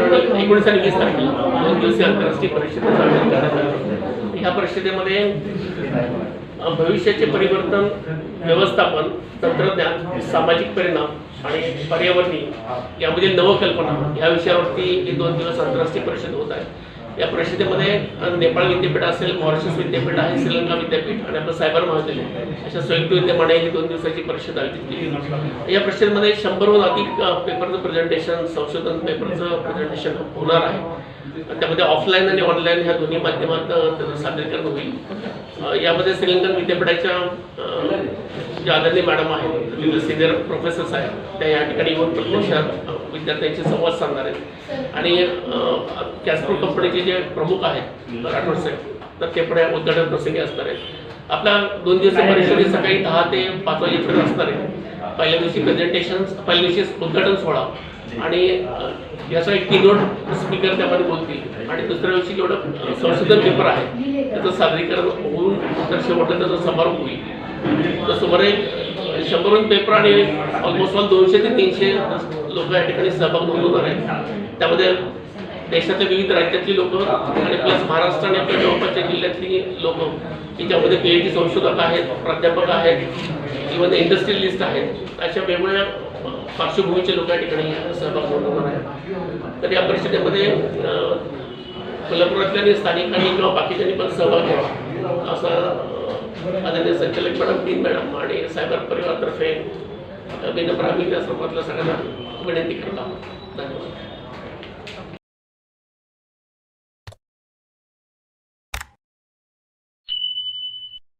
एकोणीस आणि वीस तारखेला दोन दिवसीय आंतरराष्ट्रीय परिषदेचं आयोजन करण्यात आलं ह्या परिषदेमध्ये भविष्याचे परिवर्तन व्यवस्थापन तंत्रज्ञान सामाजिक परिणाम आणि पर्यावरणीय यामधील नवकल्पना या विषयावरती हे दोन दिवस आंतरराष्ट्रीय परिषद होत आहे. या परिषदेमध्ये नेपाळ विद्यापीठ असेल मॉरिशस विद्यापीठ आहे श्रीलंका विद्यापीठ आणि आपलं सायबर महाविद्यालय अशा संयुक्त विद्यमाने ही दोन दिवसाची परिषद आयोजित केली. या परिषदेमध्ये शंभरहून अधिक पेपरचं प्रेझेंटेशन संशोधन पेपरचं प्रेझेंटेशन होणार आहे. त्यामध्ये ऑफलाईन आणि ऑनलाईन ह्या दोन्ही माध्यमात त्याचं सादरीकरण होईल. यामध्ये श्रीलंकन विद्यापीठाच्या ज्या आदरणीय मॅडम आहेत तिथले सिनियर प्रोफेसर्स आहेत त्या या ठिकाणी येऊन प्रत्यक्ष अ, विद्यार्थ्यांशी संवाद साधणार आहेत. आणि कॅस्प्रो कंपनीचे जे प्रमुख आहेत राठोड साहेब तर ते पण या उद्घाटन प्रसंगी असणार आहेत. आपल्या दोन दिवसीय परिषदेत सकाळी दहा ते पाच वाजेपर्यंत असणार आहे पहिल्या दिवशी प्रेझेंटेशन पहिल्या दिवशी उद्घाटन सोहळा. आणि याचा एक कीनोट स्पीकर त्यामध्ये बोलतील. आणि दुसऱ्या दिवशी जेवढं संशोधन पेपर आहे त्याचं सादरीकरण होऊन तर शेवटला त्याचा समारोप होईल. सुमारे शंभरहून पेपर आणि ऑलमोस्ट ऑल दोनशे ते तीनशे लोक या ठिकाणी सहभाग नोंदवणार आहेत. त्यामध्ये देशातल्या विविध राज्यातली लोक आणि प्लस महाराष्ट्र आणि आपल्या जवळपासच्या जिल्ह्यातली लोक याच्यामध्ये पी एच डी संशोधक आहेत प्राध्यापक आहेत इव्हन इंडस्ट्रियलिस्ट आहेत अशा वेगवेगळ्या पार्श्वभूमीचे लोक या ठिकाणी सहभाग नोंदवणार आहेत. तर या परिषदेमध्ये कोल्हापुरातल्या आणि स्थानिकांनी किंवा बाकीच्यांनी पण सहभाग घ्यावा असं अ, आदरणीय संचालक मॅडम तीन मॅडम आणि सायबर परिवारतर्फे अ, विनम्र आम्ही त्या सर्वातल्या सगळ्यांना